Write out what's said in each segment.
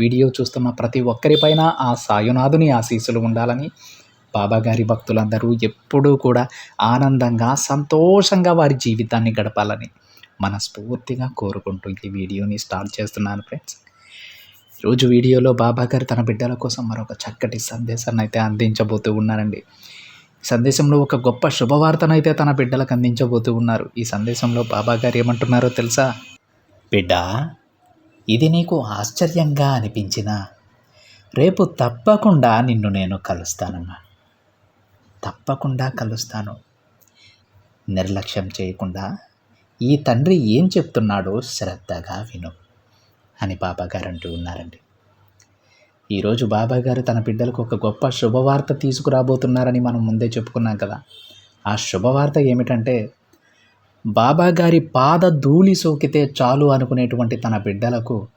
Video చూస్తున్న ప్రతి ఒక్కరిపైన ఆ సాయునాథుని ఆశీస్సులు ఉండాలని బాబాగారి భక్తులందరూ ఎప్పుడూ కూడా ఆనందంగా సంతోషంగా వారి జీవితాన్ని గడపాలని మనస్ఫూర్తిగా కోరుకుంటూ ఈ వీడియోని స్టార్ట్ చేస్తున్నాను ఫ్రెండ్స్. ఈరోజు వీడియోలో బాబాగారు తన బిడ్డల కోసం మరొక చక్కటి సందేశాన్ని అయితే అందించబోతూ ఉన్నారండి. సందేశంలో ఒక గొప్ప శుభవార్తనైతే తన బిడ్డలకు అందించబోతూ ఉన్నారు. ఈ సందేశంలో బాబాగారు ఏమంటున్నారో తెలుసా? బిడ్డ ఇది నీకు ఆశ్చర్యంగా అనిపించినా రేపు తప్పకుండా నిన్ను నేను కలుస్తానమ్మా. తప్పకుండా కలుస్తాను. నిర్లక్ష్యం చేయకుండా ఈ తండ్రి ఏం చెప్తున్నాడో శ్రద్ధగా విను అని బాబాగారు అంటూ ఉన్నారండి. ఈరోజు బాబాగారు తన బిడ్డలకు ఒక గొప్ప శుభవార్త తీసుకురాబోతున్నారని మనం ముందే చెప్పుకున్నాం కదా. ఆ శుభవార్త ఏమిటంటే బాబాగారి పాద ధూళి సోకితే చాలు అనుకునేటువంటి తన బిడ్డలకు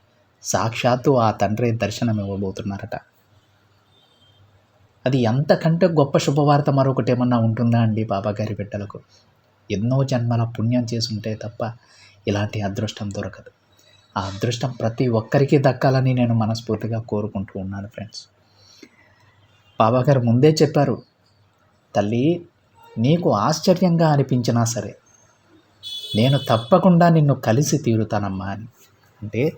సాక్షాత్తు ఆ తండ్రి దర్శనం ఇవ్వబోతున్నారట. అది ఎంతకంటే గొప్ప శుభవార్త మరొకటి ఏమన్నా ఉంటుందా అండి బాబాగారి బిడ్డలకు? ఎన్నో జన్మల పుణ్యం చేసుంటే తప్ప ఇలాంటి అదృష్టం దొరకదు. ఆ అదృష్టం ప్రతి ఒక్కరికి దక్కాలని నేను మనస్ఫూర్తిగా కోరుకుంటూ ఉన్నాను ఫ్రెండ్స్. బాబాగారు ముందే చెప్పారు తల్లి నీకు ఆశ్చర్యంగా అనిపించినా సరే నేను తప్పకుండా నిన్ను కలిసి తీరుతానమ్మా అని. అంటే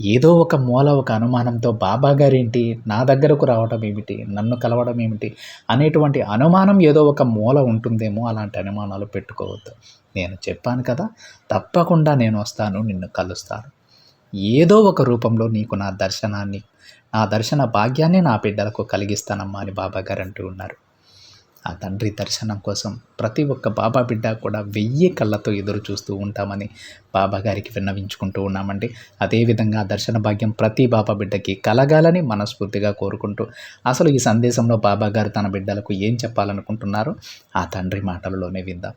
ఏదో ఒక మూల ఒక అనుమానంతో బాబా గారేంటి? నా దగ్గరకు రావడం ఏమిటి? నన్ను కలవడం ఏమిటి? అనేటువంటి అనుమానం ఏదో ఒక మూల ఉంటుందేమో అలాంటి అనుమానాలు పెట్టుకోవద్దు. నేను చెప్పాను కదా తప్పకుండా నేను వస్తాను నిన్ను కలుస్తాను. ఏదో ఒక రూపంలో నీకు నా దర్శనాన్ని నా దర్శన భాగ్యాన్ని నా బిడ్డలకు కలిగిస్తానమ్మా అని బాబా గారు అంటూ ఉన్నారు. ఆ తండ్రి దర్శనం కోసం ప్రతి ఒక్క బాబా బిడ్డ కూడా వెయ్యి కళ్ళతో ఎదురు చూస్తూ ఉంటామని బాబా గారికి విన్నవించుకుంటూ ఉన్నామండి. అదేవిధంగా దర్శన భాగ్యం ప్రతి బాబా బిడ్డకి కలగాలని మనస్ఫూర్తిగా కోరుకుంటూ అసలు ఈ సందేశంలో బాబా గారు తన బిడ్డలకు ఏం చెప్పాలనుకుంటున్నారో ఆ తండ్రి మాటలలోనే విందాం.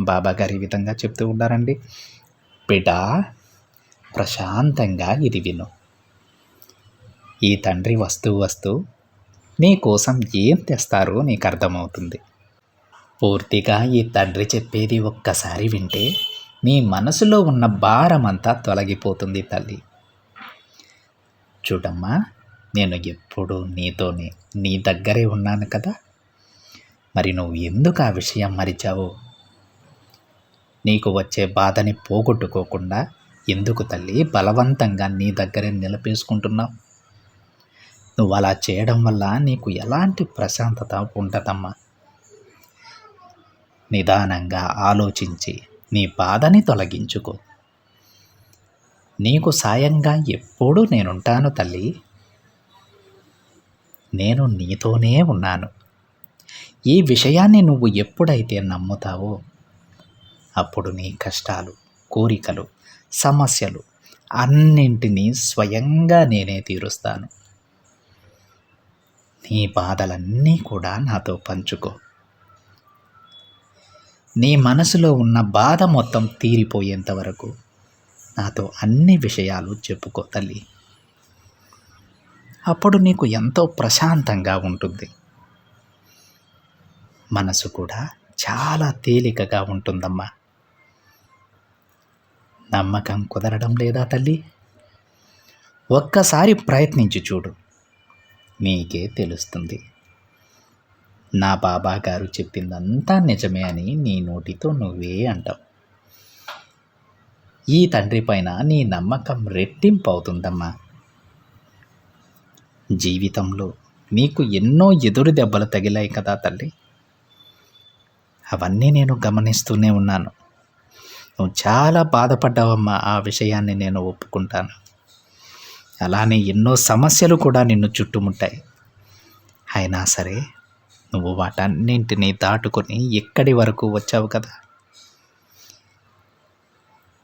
బాబా గారు ఈ విధంగా చెప్తూ ఉన్నారండి. బిడ్డ ప్రశాంతంగా ఇది విను. ఈ తండ్రి వస్తూ వస్తూ నీకోసం ఏం తెస్తారో నీకు అర్థమవుతుంది. పూర్తిగా ఈ తండ్రి చెప్పేది ఒక్కసారి వింటే నీ మనసులో ఉన్న భారమంతా తొలగిపోతుంది తల్లి. చూడమ్మా నేను ఎప్పుడూ నీతోనే నీ దగ్గరే ఉన్నాను కదా. మరి నువ్వు ఎందుకు ఆ విషయం మరిచావు? నీకు వచ్చే బాధని పోగొట్టుకోకుండా ఎందుకు తల్లి బలవంతంగా నీ దగ్గరే నిలపేసుకుంటున్నావు నువ్వు అలా చేయడం వల్ల నీకు ఎలాంటి ప్రశాంతత ఉండదమ్మా నిదానంగా ఆలోచించి నీ బాధని తొలగించుకో. నీకు సాయంగా ఎప్పుడూ నేనుంటాను తల్లి. నేను నీతోనే ఉన్నాను. ఈ విషయాన్ని నువ్వు ఎప్పుడైతే నమ్ముతావో అప్పుడు నీ కష్టాలు కోరికలు సమస్యలు అన్నింటినీ స్వయంగా నేనే తీరుస్తాను. నీ బాధలన్నీ కూడా నాతో పంచుకో. నీ మనసులో ఉన్న బాధ మొత్తం తీరిపోయేంత వరకు నాతో అన్ని విషయాలు చెప్పుకో తల్లి. అప్పుడు నీకు ఎంతో ప్రశాంతంగా ఉంటుంది. మనసు కూడా చాలా తేలికగా ఉంటుందమ్మా. నమ్మకం కుదరడం లేదా తల్లి? ఒక్కసారి ప్రయత్నించి చూడు. నీకే తెలుస్తుంది. నా బాబా గారు చెప్పిందంతా నిజమే అని నీ నోటితో నువ్వే అంటావు. ఈ తండ్రి పైన నీ నమ్మకం రెట్టింపు అవుతుందమ్మా జీవితంలో నీకు ఎన్నో ఎదురు దెబ్బలు తగిలాయి కదా తల్లి. అవన్నీ నేను గమనిస్తూనే ఉన్నాను. నువ్వు చాలా బాధపడ్డావమ్మా ఆ విషయాన్ని నేను ఒప్పుకుంటాను. అలానే ఎన్నో సమస్యలు కూడా నిన్ను చుట్టుముట్టాయి. అయినా సరే నువ్వు వాటన్నింటినీ దాటుకొని ఎక్కడి వరకు వచ్చావు కదా.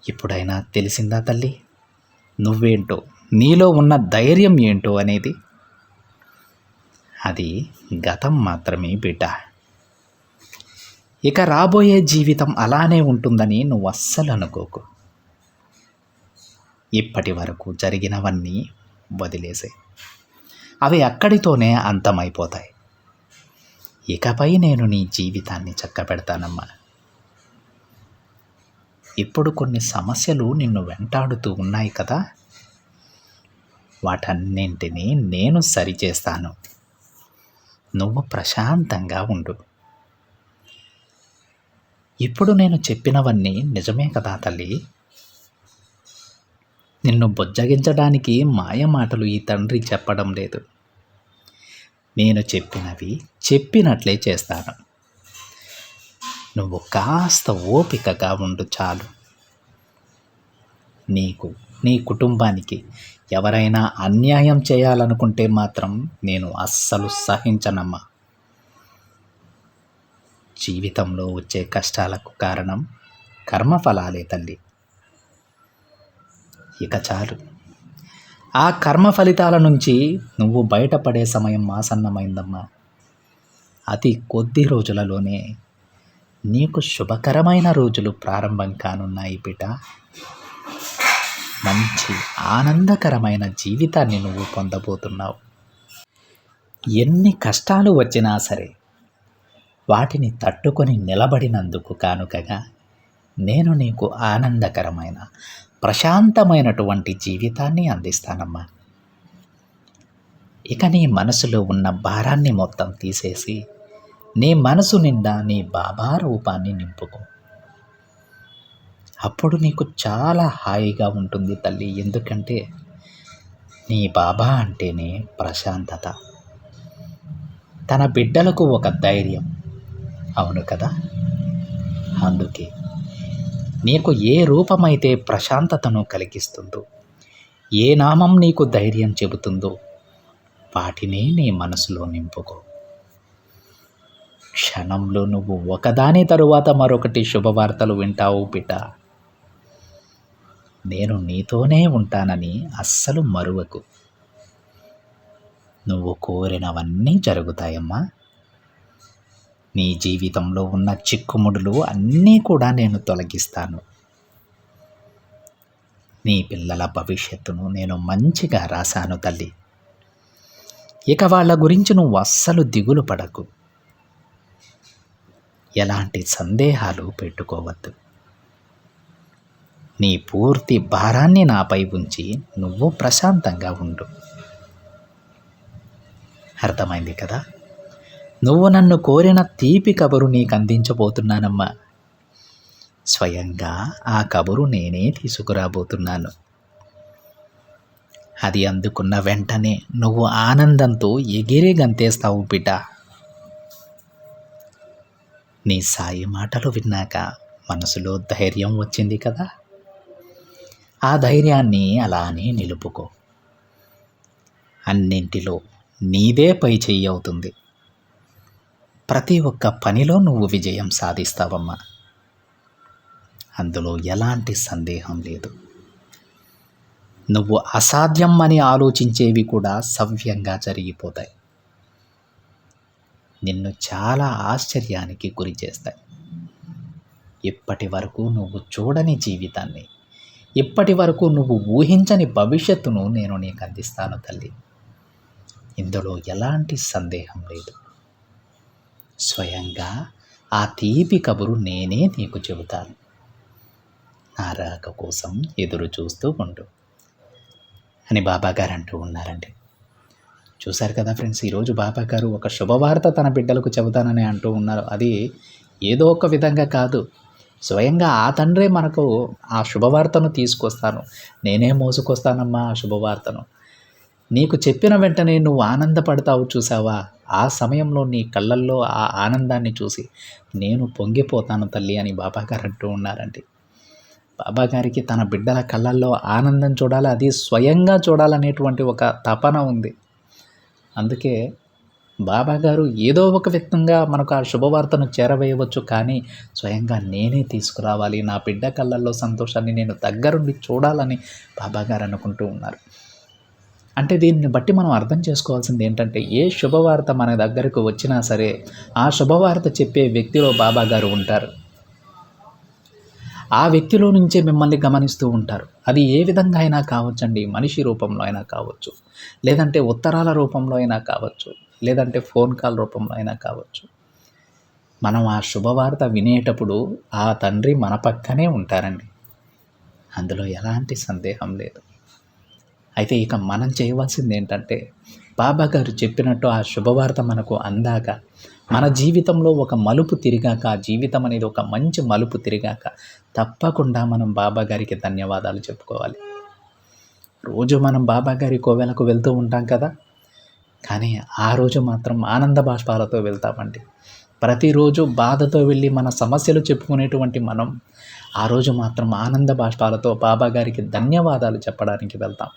ఇప్పుడైనా తెలిసిందా తల్లి? నువ్వేంటో? నీలో ఉన్న ధైర్యం ఏంటో అనేది? అది గతం మాత్రమే బిడ్డ ఇక రాబోయే జీవితం అలానే ఉంటుందని నువ్వు అస్సలు అనుకోకు. ఇప్పటి వరకు జరిగినవన్నీ వదిలేసే. అవి అక్కడితోనే అంతమైపోతాయి. ఇకపై నేను నీ జీవితాన్ని చక్కబెడతానమ్మా. ఇప్పుడు కొన్ని సమస్యలు నిన్ను వెంటాడుతూ ఉన్నాయి కదా. వాటన్నింటినీ నేను సరిచేస్తాను. నువ్వు ప్రశాంతంగా ఉండు. ఇప్పుడు నేను చెప్పినవన్నీ నిజమే కదా తల్లి. నిన్ను బుజ్జగించడానికి మాయ మాటలు ఈ తండ్రి చెప్పడం లేదు. నేను చెప్పినవి చెప్పినట్లే చేస్తాను. నువ్వు కాస్త ఓపికగా ఉండు చాలు. నీకు నీ కుటుంబానికి ఎవరైనా అన్యాయం చేయాలనుకుంటే మాత్రం నేను అస్సలు సహించనమ్మా. జీవితంలో వచ్చే కష్టాలకు కారణం కర్మఫలాలే తల్లి. ఇక చాలు. ఆ కర్మ ఫలితాల నుంచి నువ్వు బయటపడే సమయం ఆసన్నమైందమ్మా. అతి కొద్ది రోజులలోనే నీకు శుభకరమైన రోజులు ప్రారంభం కానున్నాయి బిడ్డ మంచి ఆనందకరమైన జీవితాన్ని నువ్వు పొందబోతున్నావు. ఎన్ని కష్టాలు వచ్చినా సరే వాటిని తట్టుకొని నిలబడినందుకు కానుకగా నేను నీకు ఆనందకరమైన ప్రశాంతమైనటువంటి జీవితాన్ని అందిస్తానమ్మా. ఇక నీ మనసులో ఉన్న భారాన్ని మొత్తం తీసేసి నీ మనసు నిండా నీ బాబా రూపాన్ని నింపుకో. అప్పుడు నీకు చాలా హాయిగా ఉంటుంది తల్లి ఎందుకంటే నీ బాబా అంటేనే ప్రశాంతత. తన బిడ్డలకు ఒక ధైర్యం. అవును కదా? అందుకే. నీకు ఏ రూపమైతే ప్రశాంతతను కలిగిస్తుందో ఏ నామం నీకు ధైర్యం చెబుతుందో వాటినే నీ మనసులో నింపుకో. క్షణంలో నువ్వు ఒకదాని తరువాత మరొకటి శుభవార్తలు వింటావు బిడ్డ. నేను నీతోనే ఉంటానని అస్సలు మరువకు. నువ్వు కోరినవన్నీ జరుగుతాయమ్మా. నీ జీవితంలో ఉన్న చిక్కుముడులు అన్నీ కూడా నేను తొలగిస్తాను. నీ పిల్లల భవిష్యత్తును నేను మంచిగా రాశాను తల్లి. ఇక వాళ్ళ గురించి నువ్వు అస్సలు దిగులు పడకు. ఎలాంటి సందేహాలు పెట్టుకోవద్దు. నీ పూర్తి భారాన్ని నాపై ఉంచి నువ్వు ప్రశాంతంగా ఉండు. అర్థమైంది కదా? నువ్వు నన్ను కోరిన తీపి కబురు నీకు అందించబోతున్నానమ్మా స్వయంగా ఆ కబురు నేనే తీసుకురాబోతున్నాను. అది అందుకున్న వెంటనే నువ్వు ఆనందంతో ఎగిరి గంతేస్తావు బిడ్డ. నీ సాయి మాటలు విన్నాక మనసులో ధైర్యం వచ్చింది కదా? ఆ ధైర్యాన్ని అలానే నిలుపుకో. అన్నింటిలో నీదే పై చెయ్యి అవుతుంది. ప్రతి ఒక్క పనిలో నువ్వు విజయం సాధిస్తావమ్మా. అందులో ఎలాంటి సందేహం లేదు. నువ్వు అసాధ్యం అని ఆలోచించేవి కూడా సవ్యంగా జరిగిపోతాయి. నిన్ను చాలా ఆశ్చర్యానికి గురి చేస్తాయి. ఇప్పటి వరకు నువ్వు చూడని జీవితాన్ని ఇప్పటి వరకు నువ్వు ఊహించని భవిష్యత్తును నేను నీకు అందిస్తాను తల్లి. ఇందులో ఎలాంటి సందేహం లేదు. స్వయంగా ఆ తీపి కబురు నేనే నీకు చెబుతాను. నా రాక కోసం ఎదురు చూస్తూ ఉండు. అని బాబాగారు అంటూ ఉన్నారండి. చూశారు కదా ఫ్రెండ్స్ ఈరోజు బాబాగారు ఒక శుభవార్త తన బిడ్డలకు చెబుతానని అంటూ ఉన్నారు. అది ఏదో ఒక విధంగా కాదు. స్వయంగా ఆ తండ్రే మనకు ఆ శుభవార్తను తీసుకొస్తాను. నేనే మోసుకొస్తానమ్మా ఆ శుభవార్తను. నీకు చెప్పిన వెంటనే నువ్వు ఆనందపడతావు చూసావా? ఆ సమయంలో నీ కళ్ళల్లో ఆ ఆనందాన్ని చూసి నేను పొంగిపోతాను తల్లి అని బాబాగారు అంటూ ఉన్నారండి. బాబాగారికి తన బిడ్డల కళ్ళల్లో ఆనందం చూడాలి అది స్వయంగా చూడాలనేటువంటి ఒక తపన ఉంది. అందుకే బాబాగారు ఏదో ఒక వ్యక్తంగా మనకు ఆ శుభవార్తను చేరవేయవచ్చు కానీ స్వయంగా నేనే తీసుకురావాలి నా బిడ్డ కళ్ళల్లో సంతోషాన్ని నేను దగ్గరుండి చూడాలని బాబాగారు అనుకుంటూ ఉన్నారు. అంటే దీన్ని బట్టి మనం అర్థం చేసుకోవాల్సింది ఏంటంటే ఏ శుభవార్త మన దగ్గరకు వచ్చినా సరే ఆ శుభవార్త చెప్పే వ్యక్తిలో బాబా గారు ఉంటారు. ఆ వ్యక్తిలో నుంచే మిమ్మల్ని గమనిస్తూ ఉంటారు. అది ఏ విధంగా అయినా కావచ్చండి? మనిషి రూపంలో అయినా కావచ్చు. లేదంటే ఉత్తరాల రూపంలో అయినా కావచ్చు. లేదంటే ఫోన్ కాల్ రూపంలో అయినా కావచ్చు. మనం ఆ శుభవార్త వినేటప్పుడు ఆ తండ్రి మన పక్కనే ఉంటారండి. అందులో ఎలాంటి సందేహం లేదు. అయితే ఇక మనం చేయవలసింది ఏంటంటే బాబా గారు చెప్పినట్టు ఆ శుభవార్త మనకు అందాక మన జీవితంలో ఒక మలుపు తిరిగాక ఆ జీవితం అనేది ఒక మంచి మలుపు తిరిగాక తప్పకుండా మనం బాబా గారికి ధన్యవాదాలు చెప్పుకోవాలి. రోజు మనం బాబా గారి కోవెలకు వెళ్తూ ఉంటాం కదా కానీ ఆ రోజు మాత్రం ఆనంద బాష్పాలతో వెళ్తామండి. ప్రతిరోజు బాధతో వెళ్ళి మన సమస్యలు చెప్పుకునేటువంటి మనం ఆ రోజు మాత్రం ఆనంద బాష్పాలతో బాబా గారికి ధన్యవాదాలు చెప్పడానికి వెళ్తాం.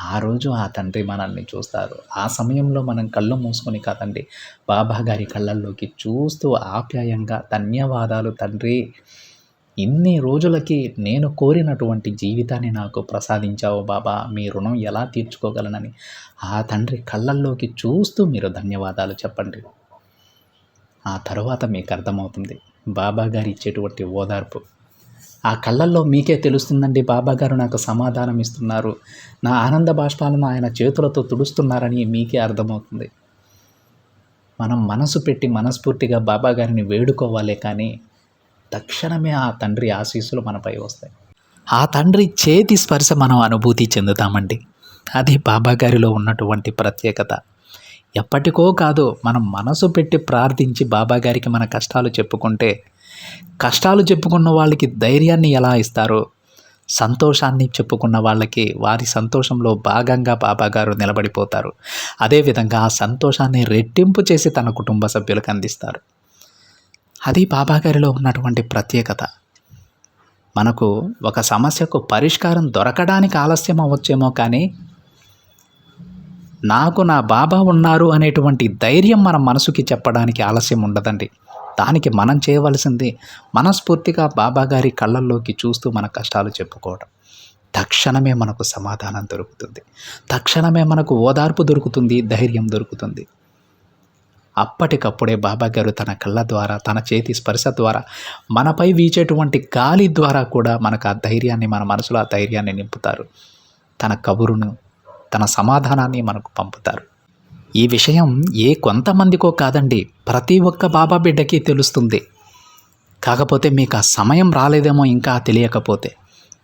ఆ రోజు ఆ తండ్రి మనల్ని చూస్తారు. ఆ సమయంలో మనం కళ్ళు మూసుకొని కాదండి బాబా గారి కళ్ళల్లోకి చూస్తూ ఆప్యాయంగా ధన్యవాదాలు తండ్రి. ఇన్ని రోజులకి నేను కోరినటువంటి జీవితాన్ని నాకు ప్రసాదించావు బాబా మీ రుణం ఎలా తీర్చుకోగలనని. ఆ తండ్రి కళ్ళల్లోకి చూస్తూ మీరు ధన్యవాదాలు చెప్పండి. ఆ తర్వాత మీకు అర్థమవుతుంది బాబా గారు ఇచ్చేటువంటి ఓదార్పు. ఆ కళ్ళల్లో మీకే తెలుస్తుందండి బాబా గారు నాకు సమాధానం ఇస్తున్నారు. నా ఆనంద బాష్పాలను ఆయన చేతులతో తుడుస్తున్నారని మీకే అర్థమవుతుంది. మనం మనసు పెట్టి మనస్ఫూర్తిగా బాబా గారిని వేడుకోవాలే కానీ తక్షణమే ఆ తండ్రి ఆశీస్సులు మనపై వస్తాయి. ఆ తండ్రి చేతి స్పర్శ మనం అనుభూతి చెందుతామండి. అది బాబా గారిలో ఉన్నటువంటి ప్రత్యేకత. ఎప్పటికో కాదు మనం మనసు పెట్టి ప్రార్థించి బాబా గారికి మన కష్టాలు చెప్పుకుంటే కష్టాలు చెప్పుకున్న వాళ్ళకి ధైర్యాన్ని ఎలా ఇస్తారో సంతోషాన్ని చెప్పుకున్న వాళ్ళకి వారి సంతోషంలో భాగంగా బాబాగారు నిలబడిపోతారు. అదేవిధంగా ఆ సంతోషాన్ని రెట్టింపు చేసి తన కుటుంబ సభ్యులకు అందిస్తారు. అది బాబాగారిలో ఉన్నటువంటి ప్రత్యేకత. మనకు ఒక సమస్యకు పరిష్కారం దొరకడానికి ఆలస్యం అవ్వచ్చేమో కానీ నాకు నా బాబా ఉన్నారు అనేటువంటి ధైర్యం మన మనసుకి చెప్పడానికి ఆలస్యం ఉండదండి. దానికి మనం చేయవలసింది మనస్ఫూర్తిగా బాబాగారి కళ్ళల్లోకి చూస్తూ మన కష్టాలు చెప్పుకోవడం తక్షణమే మనకు సమాధానం దొరుకుతుంది. తక్షణమే మనకు ఓదార్పు దొరుకుతుంది ధైర్యం దొరుకుతుంది. అప్పటికప్పుడే బాబా గారు తన కళ్ళ ద్వారా తన చేతి స్పర్శ ద్వారా మనపై వీచేటువంటి గాలి ద్వారా కూడా మనకు ఆ ధైర్యాన్ని మన మనసులో ఆ ధైర్యాన్ని నింపుతారు. తన కబురును తన సమాధానాన్ని మనకు పంపుతారు. ఈ విషయం ఏ కొంతమందికో కాదండి. ప్రతి ఒక్క బాబా బిడ్డకి తెలుస్తుంది. కాకపోతే మీకు ఆ సమయం రాలేదేమో ఇంకా తెలియకపోతే.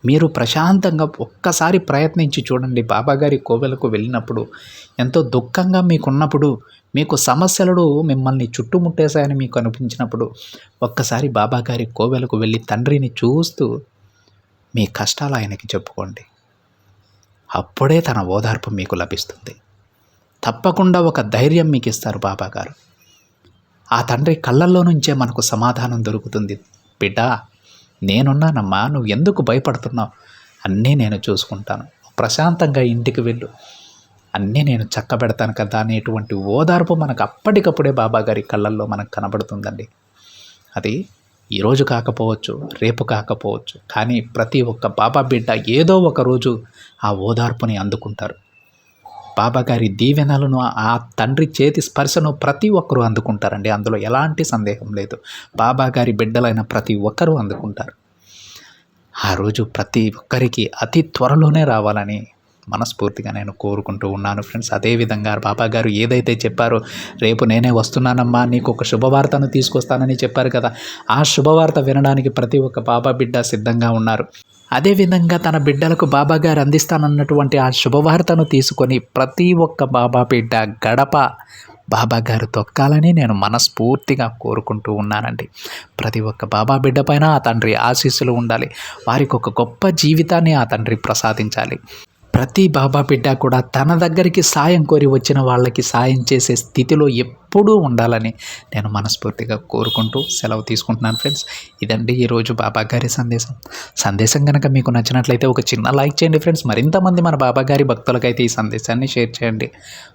మీరు ప్రశాంతంగా ఒక్కసారి ప్రయత్నించి చూడండి. బాబాగారి కోవెలకు వెళ్ళినప్పుడు ఎంతో దుఃఖంగా మీకున్నప్పుడు మీకు సమస్యలు మిమ్మల్ని చుట్టుముట్టేశాయని మీకు అనిపించినప్పుడు ఒక్కసారి బాబాగారి కోవెలకు వెళ్ళి తండ్రిని చూస్తూ మీ కష్టాలు ఆయనకి చెప్పుకోండి. అప్పుడే తన ఓదార్పు మీకు లభిస్తుంది. తప్పకుండా ఒక ధైర్యం మీకు ఇస్తారు బాబాగారు. ఆ తండ్రి కళ్ళల్లో నుంచే మనకు సమాధానం దొరుకుతుంది. బిడ్డ నేనున్నానమ్మా నువ్వు ఎందుకు భయపడుతున్నావు? అన్నీ నేను చూసుకుంటాను. ప్రశాంతంగా ఇంటికి వెళ్ళు. అన్నీ నేను చక్కబెడతాను కదా అనేటువంటి ఓదార్పు మనకు అప్పటికప్పుడే బాబాగారి కళ్ళల్లో మనకు కనబడుతుందండి. అది ఈరోజు కాకపోవచ్చు రేపు కాకపోవచ్చు కానీ ప్రతి ఒక్క బాబా బిడ్డ ఏదో ఒక రోజు ఆ ఓదార్పుని అందుకుంటారు. బాబాగారి దీవెనలను ఆ తండ్రి చేతి స్పర్శను ప్రతి ఒక్కరూ అందుకుంటారండి. అందులో ఎలాంటి సందేహం లేదు. బాబాగారి బిడ్డలైన ప్రతి ఒక్కరూ అందుకుంటారు. ఆ రోజు ప్రతి ఒక్కరికి అతి త్వరలోనే రావాలని మనస్ఫూర్తిగా నేను కోరుకుంటూ ఉన్నాను ఫ్రెండ్స్. అదేవిధంగా బాబా గారు ఏదైతే చెప్పారో రేపు నేనే వస్తున్నానమ్మా నీకు ఒక శుభవార్తను తీసుకొస్తానని చెప్పారు కదా ఆ శుభవార్త వినడానికి ప్రతి ఒక్క బాబా బిడ్డ సిద్ధంగా ఉన్నారు. అదేవిధంగా తన బిడ్డలకు బాబా గారు అందిస్తానన్నటువంటి ఆ శుభవార్తను తీసుకొని ప్రతి ఒక్క బాబా బిడ్డ గడప బాబా గారు తొక్కాలని నేను మనస్ఫూర్తిగా కోరుకుంటూ ఉన్నానండి. ప్రతి ఒక్క బాబా బిడ్డ పైన ఆ తండ్రి ఆశీస్సులు ఉండాలి. వారికి ఒక గొప్ప జీవితాన్ని ఆ తండ్రి ప్రసాదించాలి. ప్రతి బాబా బిడ్డ కూడా తన దగ్గరికి సాయం కోరి వచ్చిన వాళ్ళకి సాయం చేసే స్థితిలో ఎప్పుడూ ఉండాలని నేను మనస్ఫూర్తిగా కోరుకుంటూ సెలవు తీసుకుంటున్నాను ఫ్రెండ్స్. ఇదండి ఈరోజు బాబా గారి సందేశం. సందేశం కనుక మీకు నచ్చినట్లయితే ఒక చిన్న లైక్ చేయండి ఫ్రెండ్స్. మరింతమంది మన బాబా గారి భక్తులకైతే ఈ సందేశాన్ని షేర్ చేయండి.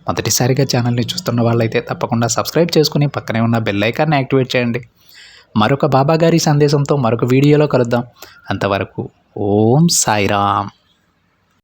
మొదటిసారిగా ఛానల్ని చూస్తున్న వాళ్ళైతే తప్పకుండా సబ్స్క్రైబ్ చేసుకుని పక్కనే ఉన్న బెల్ ఐకాన్ని యాక్టివేట్ చేయండి. మరొక బాబా గారి సందేశంతో మరొక వీడియోలో కలుద్దాం. అంతవరకు ఓం సాయిరామ్.